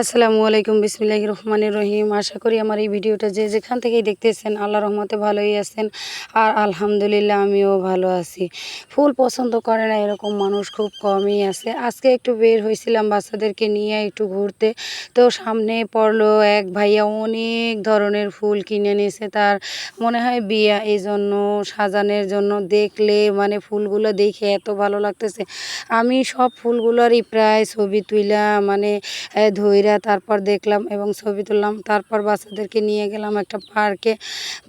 আসসালামু আলাইকুম বিসমিল্লাহ রহমানির রহিম। আশা করি আমার এই ভিডিওটা যে যেখান থেকেই দেখতেছেন আল্লাহ রহমতে ভালোই আছেন। আর আলহামদুলিল্লাহ আমিও ভালো আছি। ফুল পছন্দ করে না এরকম মানুষ খুব কমই আছে। আজকে একটু বের হয়েছিলাম বাচ্চাদেরকে নিয়ে একটু ঘুরতে। তো সামনে পড়ল এক ভাইয়া অনেক ধরনের ফুল কিনে নিয়েছে। তার মনে হয় বিয়া এই জন্য সাজানোর জন্য দেখলে মানে ফুলগুলো দেখে এত ভালো লাগতেছে। আমি সব ফুলগুলোরই প্রায় ছবি তুইলা মানে আহ, ধইরা তারপর দেখলাম এবং ছবি তুললাম। তারপর বাচ্চাদেরকে নিয়ে গেলাম একটা পার্কে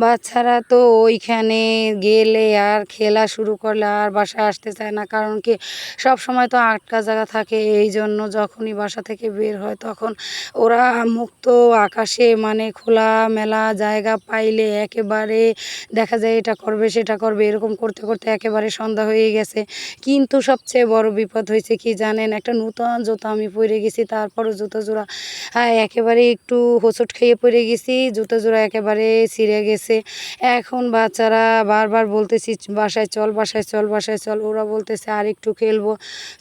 বাচ্চারা তো ওইখানে গেলে আর খেলা শুরু করলে আর বাসায় আসতে চায় না। কারণ কি, সব সময় তো আটকা জায়গা থাকে। এই জন্য যখনই বাসা থেকে বের হয় তখন ওরা মুক্ত আকাশে মানে খোলা মেলা জায়গা পাইলে একেবারে দেখা যায় এটা করবে, সেটা করবে, এরকম করতে করতে একেবারে সন্ধ্যা হয়ে গেছে। কিন্তু সবচেয়ে বড় বিপদ হয়েছে কি জানেন? একটা নূতন জুতো আমি পরে গেছি, তারপরও জুতো জোড়া একেবারে একটু হোঁচট খেয়ে পড়ে গেছি, জুতো জোড়া একেবারে ছিঁড়ে গেছে। এখন বাচ্চারা বারবার বলতেছি, বাসায় চল বাসায় চল বাসায় চল। ওরা বলতেছে, আর একটু খেলব।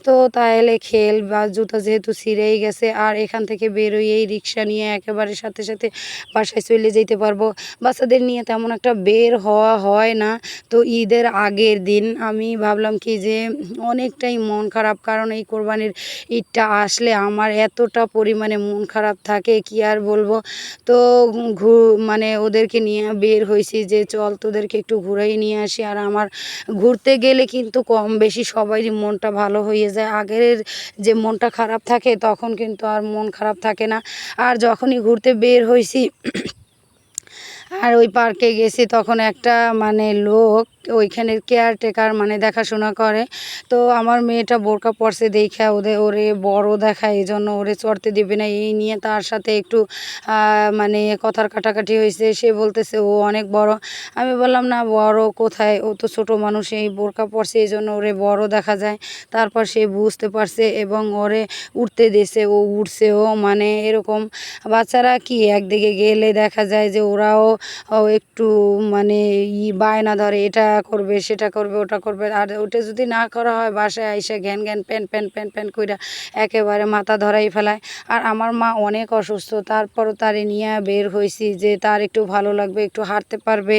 তো তাহলে খেল বা জুতা যেহেতু ছিঁড়েই গেছে, আর এখান থেকে বেরোয়েই রিক্সা নিয়ে একেবারে সাথে সাথে বাসায় চলে যেতে পারব। বাচ্চাদের নিয়ে তেমন একটা বের হওয়া হয় না। তো ঈদের আগের দিন আমি ভাবলাম কি যে, অনেকটাই মন খারাপ, কারণ এই কোরবানির ঈদটা আসলে আমার এতটা পরিমাণে মন খারাপ থাকে, কি আর বলব? তো ঘু মানে ওদেরকে নিয়ে বের হয়েছি যে, চল তোদেরকে একটু ঘুরাই নিয়ে আসি। আর আমার ঘুরতে গেলে কিন্তু কম বেশি সবারই মনটা ভালো হয়ে যায়। আগের যে মনটা খারাপ থাকে, তখন কিন্তু আর মন খারাপ থাকে না। আর যখনই ঘুরতে বের হয়েছি আর ওই পার্কে গেছি, তখন একটা মানে লোক ওইখানের কেয়ারটেকার মানে দেখাশোনা করে। তো আমার মেয়েটা বোরকা পরছে দেখা ওদের, ওরে বড় দেখায় এই জন্য ওরে চড়তে দেবে না। এই নিয়ে তার সাথে একটু মানে কথার কাটাকাটি হয়েছে। সে বলতেছে, ও অনেক বড়। আমি বললাম, না, বড় কোথায়? ও তো ছোট মানুষ, এই বোরকা পরছে এই জন্য ওরে বড় দেখা যায়। তারপর সে বুঝতে পারছে এবং ওরে উঠতে দিয়েছে, ও উঠছেও মানে এরকম বাচ্চারা কি, একদিকে গেলে দেখা যায় যে ওরাও, ও একটু মানে ই বায়না ধরে। এটা করবে, সেটা করবে, ওটা করবে। আর ওটা যদি না করা হয়, বাসায় আইসা ঘ্যান ঘ্যান, প্যান প্যান প্যান প্যান কইরা একেবারে মাথা ধরাই ফেলায়। আর আমার মা অনেক অসুস্থ, তারপরও তারে নিয়ে বের হয়েছি যে তার একটু ভালো লাগবে, একটু হাঁটতে পারবে।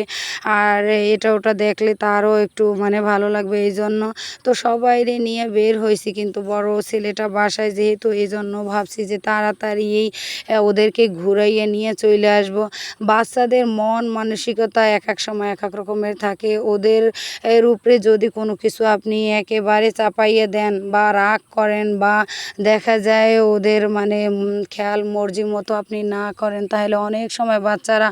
আর এটা ওটা দেখলে তারও একটু মানে ভালো লাগবে এই জন্য তো সবাইরে নিয়ে বের হয়েছি কিন্তু বড় ছেলেটা বাসায় যেহেতু এই জন্য ভাবছি যে তাড়াতাড়ি এই ওদেরকে ঘুরাইয়ে নিয়ে চলে আসব। বাচ্চাদের মন, মানসিকতা এক এক সময় এক এক রকমের থাকে, ওদের এর উপরে যদি কোনো কিছু আপনি একেবারে চাপাইয়ে দেন বা রাগ করেন বা দেখা যায় ওদের মানে খেয়াল মর্জি মতো আপনি না করেন, তাহলে অনেক সময় বাচ্চারা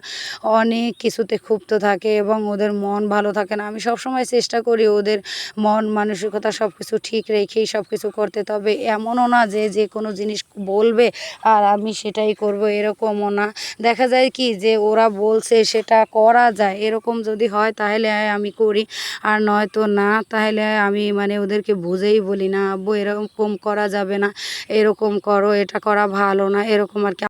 অনেক কিছুতে ক্ষুব্ধ থাকে এবং ওদের মন ভালো থাকে না। আমি সব সময় চেষ্টা করি ওদের মন মানসিকতা সব কিছু ঠিক রেখেই সব কিছু করতে, তবে এমনও না যে যে কোনো জিনিস বলবে, আর আমি সেটাই করব, এরকমও না। দেখা যায় কি যে ওরা বলছে সেটা করা যায়, এরকম যদি হয় তাহলে আমি করি। আর নয়তো না, তাহলে আমি মানে ওদেরকে বুঝেই বলি না, আব্বু, এরকম করা যাবে না, এরকম করো, এটা করা ভালো না, এরকম আর কি।